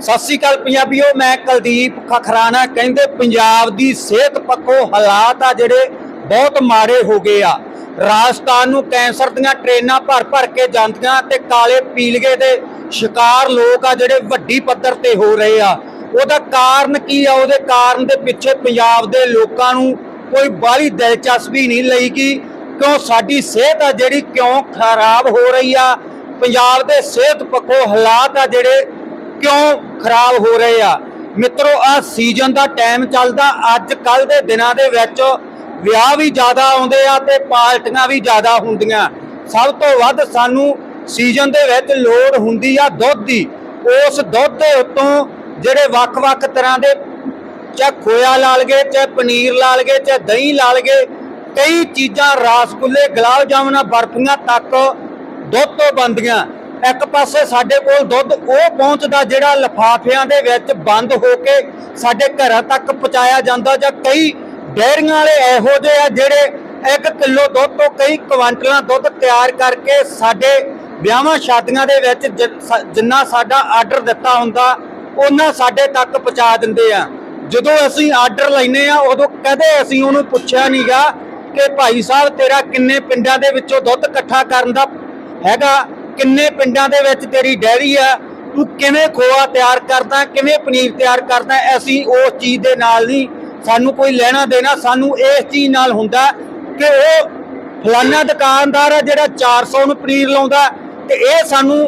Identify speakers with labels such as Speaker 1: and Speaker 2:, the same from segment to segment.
Speaker 1: ਸਤਿ ਸ੍ਰੀ ਅਕਾਲ ਪੰਜਾਬੀਓ, ਮੈਂ ਕੁਲਦੀਪ ਖਖਰਾਣਾ। ਕਹਿੰਦੇ ਪੰਜਾਬ ਦੀ ਸਿਹਤ ਪੱਖੋਂ ਹਾਲਾਤ ਆ ਜਿਹੜੇ ਬਹੁਤ ਮਾੜੇ ਹੋ ਗਏ ਆ। ਰਾਜਸਥਾਨ ਨੂੰ ਕੈਂਸਰ ਦੀਆਂ ਟ੍ਰੇਨਾਂ ਭਰ ਭਰ ਕੇ ਜਾਂਦੀਆਂ ਤੇ ਕਾਲੇ ਪੀਲੀਏ ਦੇ ਸ਼ਿਕਾਰ ਲੋਕ ਆ ਜਿਹੜੇ ਵੱਡੀ ਪੱਧਰ ਤੇ ਹੋ ਰਹੇ ਆ। ਉਹਦਾ ਕਾਰਨ ਕੀ ਆ? ਉਹਦੇ ਕਾਰਨ ਦੇ ਪਿੱਛੇ ਪੰਜਾਬ ਦੇ ਲੋਕਾਂ ਨੂੰ ਕੋਈ ਬਾਹਲੀ ਦਿਲਚਸਪੀ ਨਹੀਂ ਲਈ ਲਈਗੀ। ਕਿਉਂ? ਸਾਡੀ ਸਿਹਤ ਆ ਜਿਹੜੀ ਕਿਉਂ ਖਰਾਬ ਹੋ ਰਹੀ ਆ? ਪੰਜਾਬ ਦੇ ਸਿਹਤ ਪੱਖੋਂ ਹਾਲਾਤ ਆ ਜਿਹੜੇ ਕਿਉਂ ਖਰਾਬ ਹੋ ਰਹੇ ਆ? ਮਿੱਤਰੋ, ਆ ਸੀਜ਼ਨ ਦਾ ਟਾਈਮ ਚੱਲਦਾ, ਅੱਜ ਕੱਲ ਦੇ ਦਿਨਾਂ ਦੇ ਵਿੱਚ ਵਿਆਹ ਵੀ ਜ਼ਿਆਦਾ ਆਉਂਦੇ ਆ ਤੇ ਪਾਰਟੀਆਂ ਵੀ ਜ਼ਿਆਦਾ ਹੁੰਦੀਆਂ। ਸਭ ਤੋਂ ਵੱਧ ਸਾਨੂੰ ਸੀਜ਼ਨ ਦੇ ਵਿੱਚ ਲੋੜ ਹੁੰਦੀ ਆ ਦੁੱਧ ਦੀ। ਉਸ ਦੁੱਧ ਦੇ ਉੱਤੋਂ ਜਿਹੜੇ ਵੱਖ-ਵੱਖ ਤਰ੍ਹਾਂ ਦੇ ਚਾਹੇ ਖੋਇਆ ਲਾ ਲਗੇ ਚਾਹੇ ਪਨੀਰ ਲਾ ਲਗੇ ਚਾਹੇ ਦਹੀਂ ਲਾ ਲਗੇ ਕਈ ਚੀਜ਼ਾਂ ਰਸਗੁੱਲੇ, ਗੁਲਾਬ ਜਾਮਨਾ ਬਰਫੀਆਂ ਤੱਕ ਦੁੱਧ ਤੋਂ ਬਣਦੀਆਂ। ਇੱਕ ਪਾਸੇ ਸਾਡੇ ਕੋਲ ਦੁੱਧ, ਉਹ ਪਹੁੰਚਦਾ ਜਿਹੜਾ ਲਫਾਫਿਆਂ ਦੇ ਵਿੱਚ ਬੰਦ ਹੋ ਕੇ ਸਾਡੇ ਘਰਾਂ ਤੱਕ ਪਹੁੰਚਾਇਆ ਜਾਂਦਾ ਜਾਂ ਕਈ ਡੇਅਰੀਆਂ ਵਾਲੇ ਇਹੋ ਜਿਹੇ ਆ ਜਿਹੜੇ 1 ਕਿਲੋ ਦੁੱਧ ਤੋਂ ਕਈ ਕੁਆਂਟਲਾਂ ਦੁੱਧ ਤਿਆਰ ਕਰਕੇ ਸਾਡੇ ਵਿਆਹਾਂ ਸ਼ਾਦੀਆਂ ਦੇ ਵਿੱਚ ਜਿ- ਜਿੰਨਾ ਸਾਡਾ ਆਰਡਰ ਦਿੱਤਾ ਹੁੰਦਾ ਉਹਨਾਂ ਸਾਡੇ ਤੱਕ ਪਹੁੰਚਾ ਦਿੰਦੇ ਆ। ਜਦੋਂ ਅਸੀਂ ਆਰਡਰ ਲੈਨੇ ਆ, ਉਦੋਂ ਕਦੇ ਅਸੀਂ ਉਹਨੂੰ ਪੁੱਛਿਆ ਨਹੀਂਗਾ ਕਿ ਭਾਈ ਸਾਹਿਬ ਤੇਰਾ ਕਿੰਨੇ ਪਿੰਡਾਂ ਦੇ ਵਿੱਚੋਂ ਦੁੱਧ ਇਕੱਠਾ ਕਰਨ ਦਾ ਹੈਗਾ? ਕਿੰਨੇ ਪਿੰਡਾਂ ਦੇ ਵਿੱਚ ਤੇਰੀ ਡੈਰੀ ਆ? ਤੂੰ ਕਿਵੇਂ ਖੋਆ ਤਿਆਰ ਕਰਦਾ? ਕਿਵੇਂ ਪਨੀਰ ਤਿਆਰ ਕਰਦਾ? ਅਸੀਂ ਉਸ ਚੀਜ਼ ਦੇ ਨਾਲ ਨਹੀਂ। ਸਾਨੂੰ ਕੋਈ ਲੈਣਾ ਦੇਣਾ ਸਾਨੂੰ ਇਸ ਚੀਜ਼ ਨਾਲ ਹੁੰਦਾ ਕਿ ਉਹ ਫਲਾਨਾ ਦੁਕਾਨਦਾਰ ਆ ਜਿਹੜਾ 400 ਨੂੰ ਪਨੀਰ ਲਾਉਂਦਾ ਤੇ ਇਹ ਸਾਨੂੰ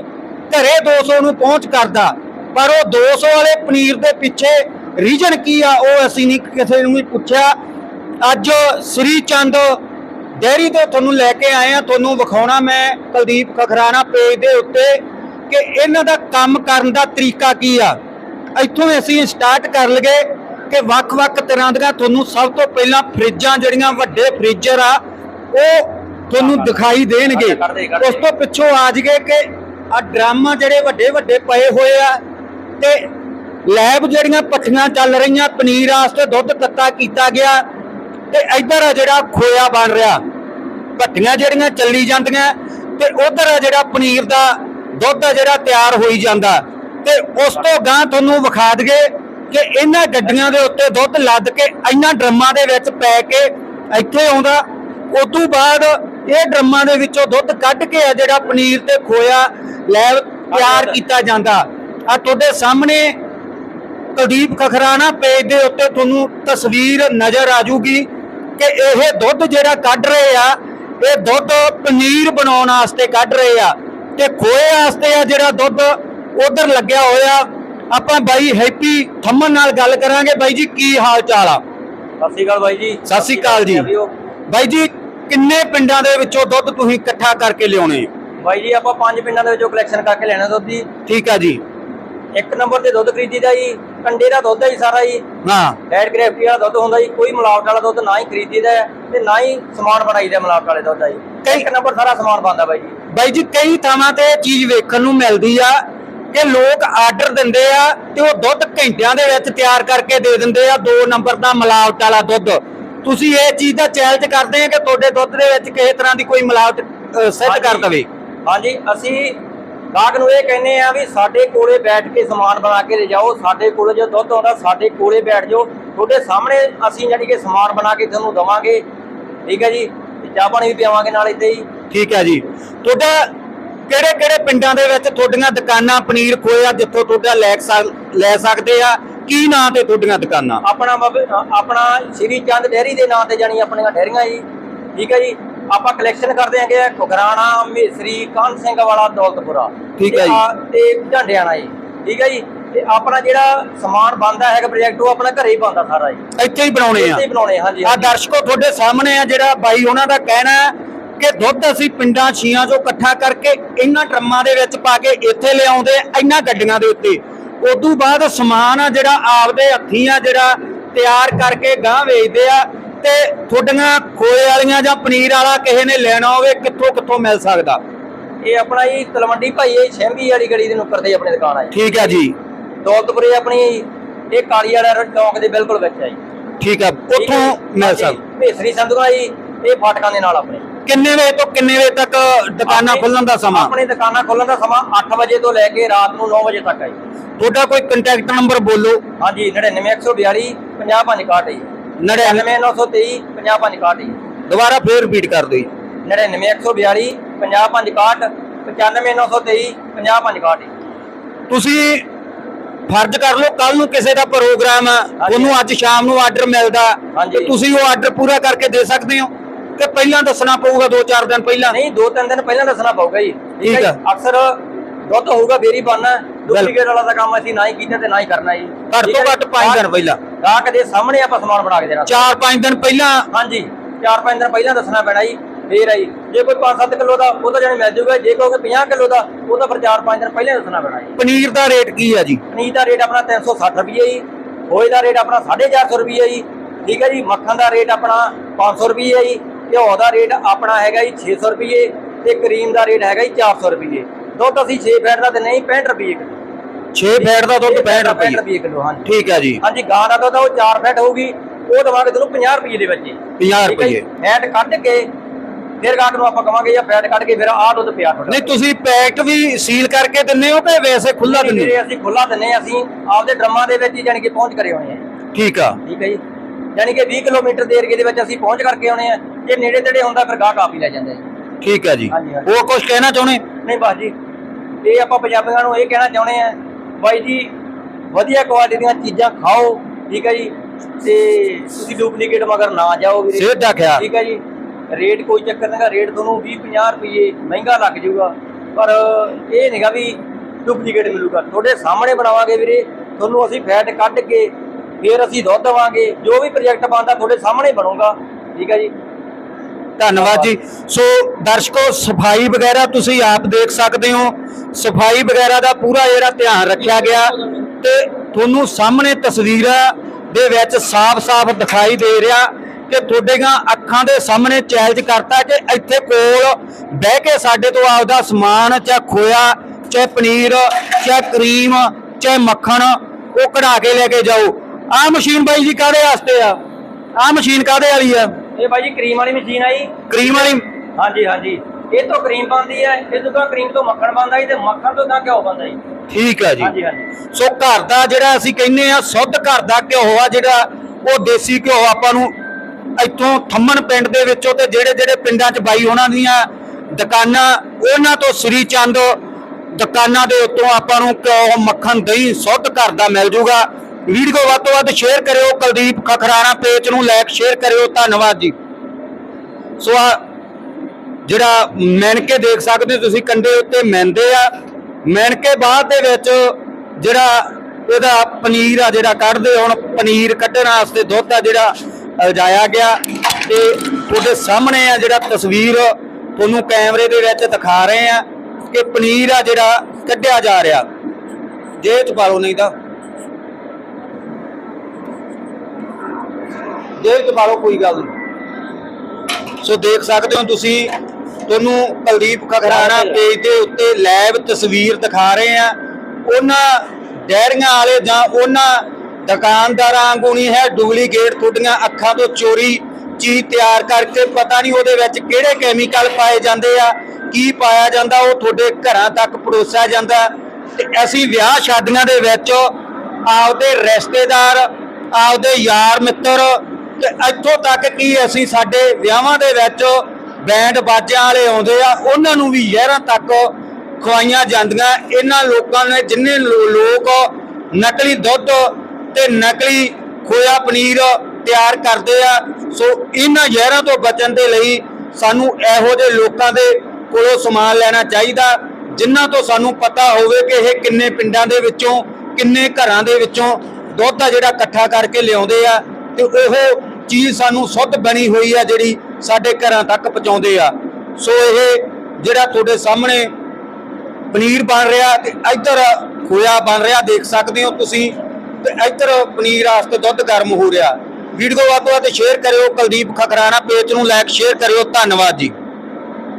Speaker 1: ਘਰੇ 200 ਨੂੰ ਪਹੁੰਚ ਕਰਦਾ। ਪਰ ਉਹ 200 ਵਾਲੇ ਪਨੀਰ ਦੇ ਪਿੱਛੇ ਰੀਜਨ ਕੀ ਆ? ਉਹ ਅਸੀਂ ਨਹੀਂ ਕਿਸੇ ਨੂੰ ਵੀ ਪੁੱਛਿਆ। ਅੱਜ ਸ੍ਰੀ ਚੰਦ ਡੈਰੀ ਤੋਂ ਤੁਹਾਨੂੰ ਲੈ ਕੇ ਆਏ ਆ ਤੁਹਾਨੂੰ ਵਿਖਾਉਣਾ ਮੈਂ ਕੁਲਦੀਪ ਖਖਰਾਣਾ ਪੇਜ ਦੇ ਉੱਤੇ ਕਿ ਇਹਨਾਂ ਦਾ ਕੰਮ ਕਰਨ ਦਾ ਤਰੀਕਾ ਕੀ ਆ। ਇੱਥੋਂ ਅਸੀਂ ਸਟਾਰਟ ਕਰ ਲਗੇ ਕਿ ਵੱਖ-ਵੱਖ ਤਰ੍ਹਾਂ ਦੀਆਂ ਤੁਹਾਨੂੰ ਸਭ ਤੋਂ ਪਹਿਲਾਂ ਫਰਿੱਜਾਂ ਜਿਹੜੀਆਂ ਵੱਡੇ ਫ੍ਰੀਜ਼ਰ ਆ ਉਹ ਤੁਹਾਨੂੰ ਦਿਖਾਈ ਦੇਣਗੇ। ਉਸ ਤੋਂ ਪਿੱਛੋਂ ਆ ਜਗੇ ਕਿ ਆ ਡਰਾਮਾ ਜਿਹੜੇ ਵੱਡੇ ਵੱਡੇ ਪਏ ਹੋਏ ਆ ਤੇ ਲੈਬ ਜਿਹੜੀਆਂ ਪੱਠੀਆਂ ਚੱਲ ਰਹੀਆਂ ਪਨੀਰ ਵਾਸਤੇ ਦੁੱਧ ਤੱਤਾ ਕੀਤਾ ਗਿਆ ਤੇ ਇੱਧਰ ਆ ਜਿਹੜਾ ਖੋਇਆ ਬਣ ਰਿਹਾ, ਭੱਟੀਆਂ ਜਿਹੜੀਆਂ ਚੱਲੀ ਜਾਂਦੀਆਂ, ਤੇ ਉਧਰ ਆ ਜਿਹੜਾ ਪਨੀਰ ਦਾ ਦੁੱਧ ਆ ਜਿਹੜਾ ਤਿਆਰ ਹੋਈ ਜਾਂਦਾ। ਤੇ ਉਸ ਤੋਂ ਗਾਂ ਤੁਹਾਨੂੰ ਵਿਖਾ ਦਗੇ ਕਿ ਇਹਨਾਂ ਗੱਡੀਆਂ ਦੇ ਉੱਤੇ ਦੁੱਧ ਲੱਦ ਕੇ ਇਹਨਾਂ ਡਰਮਾਂ ਦੇ ਵਿੱਚ ਪੈ ਕੇ ਇੱਥੇ ਆਉਂਦਾ। ਉਸ ਤੋਂ ਬਾਅਦ ਇਹ ਡਰਮਾਂ ਦੇ ਵਿੱਚੋਂ ਦੁੱਧ ਕੱਢ ਕੇ ਆ ਜਿਹੜਾ ਪਨੀਰ ਤੇ ਖੋਇਆ ਲੈ ਤਿਆਰ ਕੀਤਾ ਜਾਂਦਾ। ਆ ਤੁਹਾਡੇ ਸਾਹਮਣੇ ਕੁਲਦੀਪ ਖਖਰਾਣਾ ਪੇਜ ਦੇ ਉੱਤੇ ਤੁਹਾਨੂੰ ਤਸਵੀਰ ਨਜ਼ਰ ਆ ਜੂਗੀ ਕਿ ਇਹ ਦੁੱਧ ਜਿਹੜਾ ਕੱਢ ਰਹੇ ਆ ਇਹ ਦੁੱਧ ਪਨੀਰ ਬਣਾਉਣ ਵਾਸਤੇ ਕੱਢ ਰਹੇ ਆ ਤੇ ਖੋਏ ਵਾਸਤੇ ਆ ਜਿਹੜਾ ਦੁੱਧ ਉਧਰ ਲੱਗਿਆ ਹੋਇਆ। ਆਪਾਂ ਬਾਈ ਹੈਪੀ ਥੰਮਨ ਨਾਲ ਗੱਲ ਕਰਾਂਗੇ। ਬਾਈ ਜੀ ਕੀ ਹਾਲ ਚਾਲ ਆ?
Speaker 2: ਸਤਿ ਸ਼੍ਰੀ ਅਕਾਲ ਬਾਈ ਜੀ।
Speaker 1: ਸਤਿ ਸ਼੍ਰੀ ਅਕਾਲ ਜੀ। ਬਾਈ ਜੀ ਕਿੰਨੇ ਪਿੰਡਾਂ ਦੇ ਵਿੱਚੋਂ ਦੁੱਧ ਤੁਸੀਂ ਇਕੱਠਾ ਕਰਕੇ ਲਿਆਉਣੇ?
Speaker 2: ਬਾਈ ਜੀ ਆਪਾਂ ਪੰਜ ਪਿੰਡਾਂ ਦੇ ਵਿੱਚੋਂ ਕਲੈਕਸ਼ਨ ਕਰਕੇ ਲੈਣਾ ਦੁੱਧ ਜੀ।
Speaker 1: ਠੀਕ ਆ ਜੀ।
Speaker 2: ਇੱਕ ਨੰਬਰ ਤੇ ਦੁੱਧ ਖਰੀਦੀਦਾ ਜੀ। ਕੰਡੇ ਦਾ ਦੁੱਧ ਹੈ ਜੀ ਸਾਰਾ ਜੀ।
Speaker 1: ਹਾਂ
Speaker 2: ਡੈਡ ਗ੍ਰੇਫਟੀ ਵਾਲਾ ਦੁੱਧ ਹੁੰਦਾ ਜੀ ਕੋਈ ਮਿਲਾਵਟ ਵਾਲਾ ਦੁੱਧ ਨਾ ਹੀ ਖਰੀਦੀਦਾ ਹੈ ਤੇ ਨਾ ਹੀ ਸਮਾਨ ਬਣਾਈਦਾ ਮਿਲਾਵਟ ਵਾਲੇ ਦੁੱਧ ਦਾ ਜੀ।
Speaker 1: ਕਈ-
Speaker 2: ਨੰਬਰ ਸਾਰਾ ਸਮਾਨ ਬਣਦਾ ਬਾਈ ਜੀ।
Speaker 1: ਬਾਈ ਜੀ ਕਈ ਥਾਵਾਂ ਤੇ ਚੀਜ਼ ਵੇਖਣ ਨੂੰ ਮਿਲਦੀ ਆ ਕਿ ਲੋਕ ਆਰਡਰ ਦਿੰਦੇ ਆ ਤੇ ਉਹ ਦੁੱਧ ਘੰਟਿਆਂ ਦੇ ਵਿੱਚ ਤਿਆਰ ਕਰਕੇ ਦੇ ਦਿੰਦੇ ਆ ਦੋ ਨੰਬਰ ਦਾ ਮਿਲਾਵਟ ਵਾਲਾ ਦੁੱਧ। ਤੁਸੀਂ ਇਹ ਚੀਜ਼ ਦਾ ਚੈਲੰਜ ਕਰਦੇ ਆ ਕਿ ਤੁਹਾਡੇ ਦੁੱਧ ਦੇ ਵਿੱਚ ਕਿਸੇ ਤਰ੍ਹਾਂ ਦੀ ਕੋਈ ਮਿਲਾਵਟ ਸਿੱਧ ਕਰ। ਦਵੇ।
Speaker 2: ਹਾਂਜੀ ਅਸੀਂ ਗਾਹਕ ਨੂੰ ਇਹ ਕਹਿੰਦੇ ਆ ਵੀ ਸਾਡੇ ਕੋਲੇ ਬੈਠ ਕੇ ਸਮਾਨ ਬਣਾ ਕੇ ਲੈ ਜਾਓ ਸਾਡੇ ਕੋਲੇ ਜੋ ਦੁੱਧ ਆਉਂਦਾ ਸਾਡੇ ਕੋਲੇ ਬੈਠ ਜਾਓ। ਤੁਹਾਡੇ ਸਾਹਮਣੇ ਅਸੀਂ ਜਾਨੀ ਕਿ ਸਮਾਨ ਬਣਾ ਕੇ ਤੁਹਾਨੂੰ ਦਵਾਂਗੇ। ਠੀਕ ਹੈ ਜੀ? ਚਾਹ ਪਾਣੀ ਵੀ ਪਿਆਵਾਂਗੇ ਨਾਲ ਇੱਥੇ ਹੀ।
Speaker 1: ਠੀਕ ਹੈ ਜੀ। ਤੁਹਾਡਾ ਕਿਹੜੇ ਕਿਹੜੇ ਪਿੰਡਾਂ ਦੇ ਵਿੱਚ ਤੁਹਾਡੀਆਂ ਦੁਕਾਨਾਂ ਪਨੀਰ ਖੋਇਆ ਜਿੱਥੋਂ ਤੁਹਾਡਾ ਲੈ ਲੈ ਸਕਦੇ ਆ? ਕੀ ਨਾਂ ਤੇ ਤੁਹਾਡੀਆਂ ਦੁਕਾਨਾਂ?
Speaker 2: ਆਪਣਾ ਆਪਣਾ ਸ਼੍ਰੀ ਚੰਦ ਡੈਰੀ ਦੇ ਨਾਂ ਤੇ ਜਾਣੀ ਆਪਣੀਆਂ ਡੈਰੀਆਂ ਜੀ। ਠੀਕ ਹੈ ਜੀ? ਆਪਾਂ ਕਲੈਕਸ਼ਨ ਕਰਦੇ ਆਂਗੇ ਘੁਗਰਾਣਾ ਮੇਸਰੀ ਕਾਨ ਸਿੰਘ ਵਾਲਾ ਦੌਲਤਪੁਰਾ।
Speaker 1: ਠੀਕ ਹੈ ਜੀ।
Speaker 2: ਤੇ ਝੰਡਿਆਣਾ ਜੀ। ਠੀਕ ਹੈ ਜੀ? ਤੇ ਆਪਣਾ ਜਿਹੜਾ ਸਮਾਨ ਬਣਦਾ ਹੈਗਾ ਪ੍ਰੋਜੈਕਟ ਉਹ ਆਪਣਾ ਘਰੇ ਹੀ ਬਣਦਾ ਸਾਰਾ ਜੀ।
Speaker 1: ਇੱਥੇ ਹੀ ਬਣਾਉਣੇ ਆ।
Speaker 2: ਇੱਥੇ ਹੀ ਬਣਾਉਣੇ ਹਾਂਜੀ
Speaker 1: ਆ ਦਰਸ਼ਕੋ ਤੁਹਾਡੇ ਸਾਹਮਣੇ ਆ ਜਿਹੜਾ ਬਾਈ ਉਹਨਾਂ ਦਾ ਕਹਿਣਾ ਹੈ ਕਿ ਦੁੱਧ ਅਸੀਂ ਪਿੰਡਾਂ ਛੀਆਂ ਚੋਂ ਇਕੱਠਾ ਕਰਕੇ ਇਹਨਾਂ ਟਰਮਾਂ ਦੇ ਵਿੱਚ ਪਾ ਕੇ ਇੱਥੇ ਲਿਆਉਂਦੇ ਇਹਨਾਂ ਗੱਡੀਆਂ ਦੇ ਉੱਤੇ। ਉਦੋਂ ਬਾਅਦ ਸਮਾਨ ਆ ਜਿਹੜਾ ਆਪਦੇ ਹੱਥੀਂ ਆ ਜਿਹੜਾ ਤਿਆਰ ਕਰਕੇ ਗਾਂ ਵੇਚਦੇ ਆ ਤੇ ਤੁਹਾਡੀਆਂ ਖੋਏ ਵਾਲੀਆਂ ਜਾਂ ਪਨੀਰ ਵਾਲਾ ਕਿਸੇ ਨੇ ਲੈਣਾ ਹੋਵੇ ਕਿੱਥੋਂ ਕਿੱਥੋਂ ਮਿਲ ਸਕਦਾ?
Speaker 2: ਇਹ ਆਪਣਾ ਜੀ ਤਲਵੰਡੀ ਭਾਈ ਇਹ ਸ਼ੈਂਬੀ ਵਾਲੀ ਗਲੀ ਦੇ ਨੁੱਕਰ ਤੇ ਆਪਣੀ ਦੁਕਾਨ ਹੈ ਜੀ।
Speaker 1: ਠੀਕ ਹੈ ਜੀ।
Speaker 2: ਦੌਲਤਪੁਰੇ ਆਪਣੀ ਇਹ ਕਾਲੀ ਵਾਲਾ ਚੌਂਕ ਦੇ ਬਿਲਕੁਲ ਵਿੱਚ ਹੈ ਜੀ।
Speaker 1: ਠੀਕ ਹੈ ਉੱਥੋਂ। ਮਿਲ ਸਕਦਾ।
Speaker 2: ਭੇਸਰੀ ਸੰਧੂਆ ਜੀ ਇਹ ਫਾਟਕਾਂ ਦੇ ਨਾਲ ਆਪਣੇ।
Speaker 1: ਕਿੰਨੇ ਵਜੇ ਤੋਂ ਕਿੰਨੇ ਵਜੇ ਤੱਕ ਦੁਕਾਨਾਂ ਖੁੱਲਣ ਦਾ ਸਮਾਂ?
Speaker 2: ਆਪਣੀ ਦੁਕਾਨਾਂ ਖੋਲਣ ਦਾ ਸਮਾਂ 8 ਵਜੇ ਤੋਂ ਲੈ ਕੇ ਰਾਤ ਨੂੰ 9 ਵਜੇ ਤੱਕ ਹੈ ਜੀ।
Speaker 1: ਤੁਹਾਡਾ ਕੋਈ ਕੰਟੈਕਟ ਨੰਬਰ ਬੋਲੋ।
Speaker 2: ਹਾਂਜੀ 99142 50561 ਜੀ। 99923 50561 ਜੀ
Speaker 1: ਦੁਬਾਰਾ ਫੇਰ ਰਿਪੀਟ ਕਰ ਦਿਓ ਜੀ
Speaker 2: 99142 50561 95923 50561 ਜੀ
Speaker 1: ਤੁਸੀਂ ਫਰਜ਼ ਕਰ ਲਓ ਕੱਲ ਨੂੰ ਕਿਸੇ ਦਾ ਪ੍ਰੋਗਰਾਮ ਆ। ਉਹਨੂੰ ਅੱਜ ਸ਼ਾਮ ਨੂੰ ਆਰਡਰ ਮਿਲਦਾ। ਤੇ ਤੁਸੀਂ ਉਹ ਆਰਡਰ ਪੂਰਾ ਕਰਕੇ ਦੇ ਸਕਦੇ ਹੋ ਕਿ ਪਹਿਲਾਂ ਦੱਸਣਾ ਪਊਗਾ 2-4 ਦਿਨ ਪਹਿਲਾਂ
Speaker 2: ਨਹੀਂ ਦੋ ਤਿੰਨ ਦਿਨ ਪਹਿਲਾਂ ਦੱਸਣਾ ਪਊਗਾ ਜੀ
Speaker 1: ਠੀਕ
Speaker 2: ਹੈ?
Speaker 1: ਆ।
Speaker 2: ਅਕਸਰ ਦੁੱਧ ਹੋਊਗਾ ਹੀ ਬਣਨਾ ਡੁਪਲੀਕੇਟ ਵਾਲਾ ਦਾ ਕੰਮ ਅਸੀਂ ਨਾ ਹੀ ਕੀਤਾ ਤੇ ਨਾ ਹੀ ਕਰਨਾ ਜੀ।
Speaker 1: ਘੱਟ ਤੋਂ ਘੱਟ
Speaker 2: ਜੀ?
Speaker 1: 5 ਦਿਨ ਪਹਿਲਾਂ।
Speaker 2: ਗਾਹਕ ਦੇ ਸਾਹਮਣੇ ਆਪਾਂ ਸਮਾਨ ਬਣਾ ਕੇ ਦੇਣਾ।
Speaker 1: 4-5 ਦਿਨ ਪਹਿਲਾਂ।
Speaker 2: ਹਾਂਜੀ 4-5 ਦਿਨ ਪਹਿਲਾਂ ਦੱਸਣਾ ਪੈਣਾ ਜੀ। ਫੇਰ ਆਈ ਜੇ। ਕੋਈ 5-7 ਕਿਲੋ ਦਾ ਉਹ ਤਾਂ ਜਾਨੀ ਮਿਲ ਜਾਊਗਾ ਜੇ ਕੋਈ 50 ਕਿਲੋ ਦਾ ਉਹ ਤਾਂ ਫਿਰ 4-5 ਦਿਨ ਪਹਿਲਾਂ ਦੱਸਣਾ ਪੈਣਾ ਜੀ।
Speaker 1: ਪਨੀਰ ਦਾ ਰੇਟ ਕੀ ਆ ਜੀ?
Speaker 2: ਪਨੀਰ ਦਾ ਰੇਟ ਆਪਣਾ 360 ਰੁਪਏ ਜੀ। ਖੋਏ ਦਾ ਰੇਟ ਆਪਣਾ 450 ਰੁਪਏ ਜੀ। ਠੀਕ ਹੈ ਜੀ? ਮੱਖਣ ਦਾ ਰੇਟ ਆਪਣਾ 500 ਰੁਪਏ ਜੀ। ਘਿਓ ਦਾ ਰੇਟ ਆਪਣਾ ਹੈਗਾ ਜੀ 600 ਰੁਪਏ ਤੇ ਕਰੀਮ ਦਾ ਰੇਟ ਹੈਗਾ ਜੀ 400 ਰੁਪਏ ਦੁੱਧ ਅਸੀਂ 6 ਫੈਟ ਦਾ ਹਾਂ ਜੀ 65 ਰੁਪਏ
Speaker 1: 6 ਫੈਟ ਦਾ ਦੁੱਧ 65 ਰੁਪਏ
Speaker 2: ਕਿਲੋ ਹਾਂਜੀ।
Speaker 1: ਠੀਕ ਹੈ ਜੀ।
Speaker 2: ਹਾਂਜੀ ਗਾਂ ਦਾ ਦੁੱਧ ਉਹ 4 ਫੈਟ ਹੋਊਗੀ ਉਹ ਦਵਾਂਗੇ ਤੁਹਾਨੂੰ 50 ਰੁਪਏ ਦੇ ਵਿੱਚ ਜੀ
Speaker 1: 50
Speaker 2: ਠੀਕ ਹੈ ਜੀ?
Speaker 1: ਰੁਪਏ
Speaker 2: ਫੈਟ ਕੱਢ ਕੇ ਫਿਰ ਗਾਹਕ ਨੂੰ ਆਪਾਂ ਕਵਾਂਗੇ ਜਾਂ ਫੈਟ ਕੱਢ ਕੇ ਫਿਰ ਆਹ ਦੁੱਧ ਪਿਆ ਤੁਹਾਡਾ।
Speaker 1: ਨਹੀਂ ਤੁਸੀਂ ਪੈਕਟ ਵੀ ਸੀਲ ਕਰਕੇ ਦਿੰਦੇ ਹੋ ਕਿ ਵੈਸੇ ਖੁੱਲਾ
Speaker 2: ਵੀਰੇ
Speaker 1: ਹੋ?
Speaker 2: ਅਸੀਂ ਖੁੱਲਾ ਦਿੰਨੇ ਅਸੀਂ ਆਪਦੇ ਡਰਮਾਂ ਦੇ ਵਿੱਚ ਜਾਣੀ ਕਿ ਪਹੁੰਚ ਕਰੇ ਹੋਣੇ ਆ
Speaker 1: ਠੀਕ ਆ।
Speaker 2: ਠੀਕ ਹੈ ਜੀ। ਯਾਨੀ ਕਿ 20 ਕਿਲੋਮੀਟਰ ਦੇ ਏਰੀਏ ਦੇ ਵਿੱਚ ਅਸੀਂ ਪਹੁੰਚ ਕਰਕੇ ਆਉਣੇ ਆ ਜੇ ਨੇੜੇ ਤੇੜੇ ਹੁੰਦਾ ਫਿਰ ਗਾਹਕ ਆਪ ਹੀ ਲੈ ਜਾਂਦੇ ਜੀ।
Speaker 1: ਠੀਕ ਹੈ ਜੀ। ਹੋਰ ਕੁਝ ਕਹਿਣਾ ਚਾਹੁੰਦੇ?
Speaker 2: ਨਹੀਂ ਬਸ ਜੀ। ਇਹ ਆਪਾਂ ਪੰਜਾਬੀਆਂ ਨੂੰ ਇਹ ਕਹਿਣਾ ਚਾਹੁੰਦੇ ਆ ਬਾਈ ਜੀ ਵਧੀਆ ਕੁਆਲਿਟੀ ਦੀਆਂ ਚੀਜ਼ਾਂ ਖਾਓ ਠੀਕ ਹੈ ਜੀ? ਤੇ ਤੁਸੀਂ ਡੁਪਲੀਕੇਟ ਮਗਰ ਨਾ ਜਾਓ ਵੀਰੇ।
Speaker 1: ਸਿਹਤ ਦਾ ਖਿਆਲ।
Speaker 2: ਠੀਕ ਹੈ ਜੀ? ਰੇਟ ਕੋਈ ਚੱਕਰ ਨਹੀਂਗਾ ਰੇਟ ਤੁਹਾਨੂੰ 20 50 ਰੁਪਏ ਮਹਿੰਗਾ ਲੱਗ ਜਾਊਗਾ। ਪਰ ਇਹ ਨਹੀਂਗਾ ਵੀ ਡੁਪਲੀਕੇਟ ਮਿਲੂਗਾ। ਤੁਹਾਡੇ ਸਾਹਮਣੇ ਬਣਾਵਾਂਗੇ ਵੀਰੇ। ਤੁਹਾਨੂੰ ਅਸੀਂ ਫੈਟ ਕੱਢ ਕੇ ਫਿਰ ਅਸੀਂ ਦੁੱਧ ਦੇਵਾਂਗੇ। ਜੋ ਵੀ ਪ੍ਰੋਜੈਕਟ ਬਣਦਾ ਤੁਹਾਡੇ ਸਾਹਮਣੇ ਬਣੂਗਾ। ਠੀਕ ਹੈ ਜੀ?
Speaker 1: ਧੰਨਵਾਦ ਜੀ। ਸੋ ਦਰਸ਼ਕੋ ਸਫ਼ਾਈ ਵਗੈਰਾ ਤੁਸੀਂ ਆਪ ਦੇਖ ਸਕਦੇ ਹੋ। ਸਫ਼ਾਈ ਵਗੈਰਾ ਦਾ ਪੂਰਾ ਜਿਹੜਾ ਧਿਆਨ ਰੱਖਿਆ ਗਿਆ ਤੇ ਤੁਹਾਨੂੰ ਸਾਹਮਣੇ ਤਸਵੀਰਾਂ ਦੇ ਵਿੱਚ ਸਾਫ਼-ਸਾਫ਼ ਦਿਖਾਈ ਦੇ ਰਿਹਾ ਕਿ ਤੁਹਾਡੇਆਂ ਅੱਖਾਂ ਦੇ ਸਾਹਮਣੇ ਚੈਲੰਜ ਕਰਤਾ ਕਿ ਇੱਥੇ ਕੋਲ ਬਹਿ ਕੇ ਸਾਡੇ ਤੋਂ ਆਪਦਾ ਸਮਾਨ ਚਾਹੇ ਖੋਇਆ ਚਾਹੇ ਪਨੀਰ ਚਾਹੇ ਕਰੀਮ ਚਾਹੇ ਮੱਖਣ ਉਹ ਕਢਾ ਕੇ ਲੈ ਕੇ ਜਾਓ। ਆਹ ਮਸ਼ੀਨ ਬਾਈ ਜੀ ਕਾਹਦੇ ਵਾਸਤੇ ਆ? ਆਹ ਮਸ਼ੀਨ ਕਾਹਦੇ ਵਾਲੀ ਆ?
Speaker 2: ਇਹ ਬਾਈ ਜੀ ਕਰੀਮ ਵਾਲੀ ਮਸ਼ੀਨ ਆਈ
Speaker 1: ਕਰੀਮ ਵਾਲੀ?
Speaker 2: ਹਾਂਜੀ ਹਾਂਜੀ। ਇਹ ਤੋਂ ਕਰੀਮ ਬਣਦੀ ਹੈ ਇਹ ਤੋਂ ਕਰੀਮ ਤੋਂ ਮੱਖਣ ਬਣਦਾ ਜੀ ਤੇ ਮੱਖਣ ਤੋਂ ਤਾਂ ਘਿਓ ਬਣਦਾ ਜੀ
Speaker 1: ਠੀਕ ਹੈ ਜੀ।
Speaker 2: ਹਾਂਜੀ ਹਾਂਜੀ।
Speaker 1: ਸੋ ਘਰ ਦਾ ਜਿਹੜਾ ਅਸੀਂ ਕਹਿੰਦੇ ਆ ਸ਼ੁੱਧ ਘਰ ਦਾ ਘਿਓ ਆ ਜਿਹੜਾ ਉਹ ਦੇਸੀ ਘਿਓ ਆਪਾਂ ਨੂੰ ਇੱਥੋਂ ਥੰਮਣ ਪਿੰਡ ਦੇ ਵਿੱਚੋਂ ਤੇ ਜਿਹੜੇ ਜਿਹੜੇ ਪਿੰਡਾਂ 'ਚ ਬਾਈ ਉਹਨਾਂ ਦੀਆਂ ਦੁਕਾਨਾਂ ਉਹਨਾਂ ਤੋਂ ਸ੍ਰੀ ਚੰਦ ਦੁਕਾਨਾਂ ਦੇ ਉੱਤੋਂ ਆਪਾਂ ਨੂੰ ਘਿਓ ਮੱਖਣ ਦਹੀਂ ਸ਼ੁੱਧ ਘਰ ਦਾ ਮਿਲ ਜੂਗਾ। ਵੀਡੀਓ ਵੱਧ ਤੋਂ ਵੱਧ ਸ਼ੇਅਰ ਕਰਿਓ ਕੁਲਦੀਪ ਖਖਰਾਣਾ ਪੇਜ ਨੂੰ ਲਾਈਕ ਸ਼ੇਅਰ ਕਰਿਓ। ਧੰਨਵਾਦ ਜੀ। ਸੋ ਆ ਜਿਹੜਾ ਮੈਨ ਕੇ ਦੇਖ ਸਕਦੇ ਹੋ ਤੁਸੀਂ ਕੰਡੇ ਉੱਤੇ ਮੈਂਦੇ ਆ। ਮੈਨ ਕੇ ਬਾਅਦ ਦੇ ਵਿੱਚ ਜਿਹੜਾ ਉਹਦਾ ਪਨੀਰ ਆ, ਜਿਹੜਾ ਕੱਢਦੇ ਹੁਣ ਪਨੀਰ ਕੱਢਣ ਵਾਸਤੇ ਦੁੱਧ ਆ ਜਿਹੜਾ ਰਜਾਇਆ ਗਿਆ। ਤੇ ਤੁਹਾਡੇ ਸਾਹਮਣੇ ਆ ਜਿਹੜਾ ਤਸਵੀਰ, ਤੁਹਾਨੂੰ ਕੈਮਰੇ ਦੇ ਵਿੱਚ ਦਿਖਾ ਰਹੇ ਆ ਕਿ ਪਨੀਰ ਆ ਜਿਹੜਾ ਕੱਢਿਆ ਜਾ ਰਿਹਾ। ਜੇ ਚ ਪਾ ਲਓ ਨਹੀਂ ਤਾਂ। ਜੇ ਚ ਪਾ ਕੋਈ ਗੱਲ ਨਹੀਂ। ਸੋ ਦੇਖ ਸਕਦੇ ਹੋ ਤੁਸੀਂ ਤੁਹਾਨੂੰ ਕੁਲਦੀਪ ਖਖਰਾਣਾ ਪੇਜ ਦੇ ਉੱਤੇ ਲਾਈਵ ਤਸਵੀਰ ਦਿਖਾ ਰਹੇ ਆ ਉਹਨਾਂ ਡੈਰੀਆਂ ਵਾਲੇ ਜਾਂ ਉਹਨਾਂ ਦੁਕਾਨਦਾਰਾਂ ਵਾਂਗੂ ਨਹੀਂ ਹੈ ਡੁਪਲੀਕੇਟ ਤੁਹਾਡੀਆਂ ਅੱਖਾਂ ਤੋਂ ਚੋਰੀ ਚੀਜ਼ ਤਿਆਰ ਕਰਕੇ ਪਤਾ ਨਹੀਂ ਉਹਦੇ ਵਿੱਚ ਕਿਹੜੇ ਕੈਮੀਕਲ ਪਾਏ ਜਾਂਦੇ ਆ ਕੀ ਪਾਇਆ ਜਾਂਦਾ ਉਹ ਤੁਹਾਡੇ ਘਰਾਂ ਤੱਕ ਪਰੋਸਿਆ ਜਾਂਦਾ। ਤੇ ਅਸੀਂ ਵਿਆਹ ਸ਼ਾਦੀਆਂ ਦੇ ਵਿੱਚ ਆਪਦੇ ਰਿਸ਼ਤੇਦਾਰ ਆਪਦੇ ਯਾਰ ਮਿੱਤਰ ਤੇ ਇੱਥੋਂ ਤੱਕ ਕੀ ਅਸੀਂ ਸਾਡੇ ਵਿਆਹਾਂ ਦੇ ਵਿੱਚ ਬੈਂਡ ਬਾਜਿਆਂ ਵਾਲੇ ਆਉਂਦੇ ਆ, ਉਹਨਾਂ ਨੂੰ ਵੀ ਜ਼ਹਿਰਾਂ ਤੱਕ ਖਵਾਈਆਂ ਜਾਂਦੀਆਂ। ਇਹਨਾਂ ਲੋਕਾਂ ਨੇ ਜਿੰਨੇ ਲੋਕ ਨਕਲੀ ਦੁੱਧ ਤੇ ਨਕਲੀ ਖੋਇਆ ਪਨੀਰ ਤਿਆਰ ਕਰਦੇ ਆ, ਸੋ ਇਹਨਾਂ ਜ਼ਹਿਰਾਂ ਤੋਂ ਬਚਣ ਦੇ ਲਈ ਸਾਨੂੰ ਇਹੋ ਜਿਹੇ ਲੋਕਾਂ ਦੇ ਕੋਲੋਂ ਸਮਾਨ ਲੈਣਾ ਚਾਹੀਦਾ, ਜਿਨ੍ਹਾਂ ਤੋਂ ਸਾਨੂੰ ਪਤਾ ਹੋਵੇ ਕਿ ਇਹ ਕਿੰਨੇ ਪਿੰਡਾਂ ਦੇ ਵਿੱਚੋਂ, ਕਿੰਨੇ ਘਰਾਂ ਦੇ ਵਿੱਚੋਂ ਦੁੱਧ ਆ ਜਿਹੜਾ ਇਕੱਠਾ ਕਰਕੇ ਲਿਆਉਂਦੇ ਆ। ਤੇ ਉਹ ਚੀਜ਼ ਸਾਨੂੰ ਸੁੱਧ ਬਣੀ ਹੋਈ ਆ ਜਿਹੜੀ ਸਾਡੇ ਘਰਾਂ ਤੱਕ ਪਹੁੰਚਾਉਂਦੇ ਆ। ਸੋ ਇਹ ਜਿਹੜਾ ਤੁਹਾਡੇ ਸਾਹਮਣੇ ਪਨੀਰ ਬਣ ਰਿਹਾ ਤੇ ਇੱਧਰ ਖੋਇਆ ਬਣ ਰਿਹਾ, ਦੇਖ ਸਕਦੇ ਹੋ ਤੁਸੀਂ। ਤੇ ਇੱਧਰ ਪਨੀਰ ਵਾਸਤੇ ਦੁੱਧ ਗਰਮ ਹੋ ਰਿਹਾ। ਵੀਡੀਓ ਵੱਧ ਤੋਂ ਵੱਧ ਸ਼ੇਅਰ ਕਰਿਓ। ਕੁਲਦੀਪ ਖਖਰਾਣਾ ਪੇਜ ਨੂੰ ਲਾਈਕ ਸ਼ੇਅਰ ਕਰਿਓ। ਧੰਨਵਾਦ ਜੀ।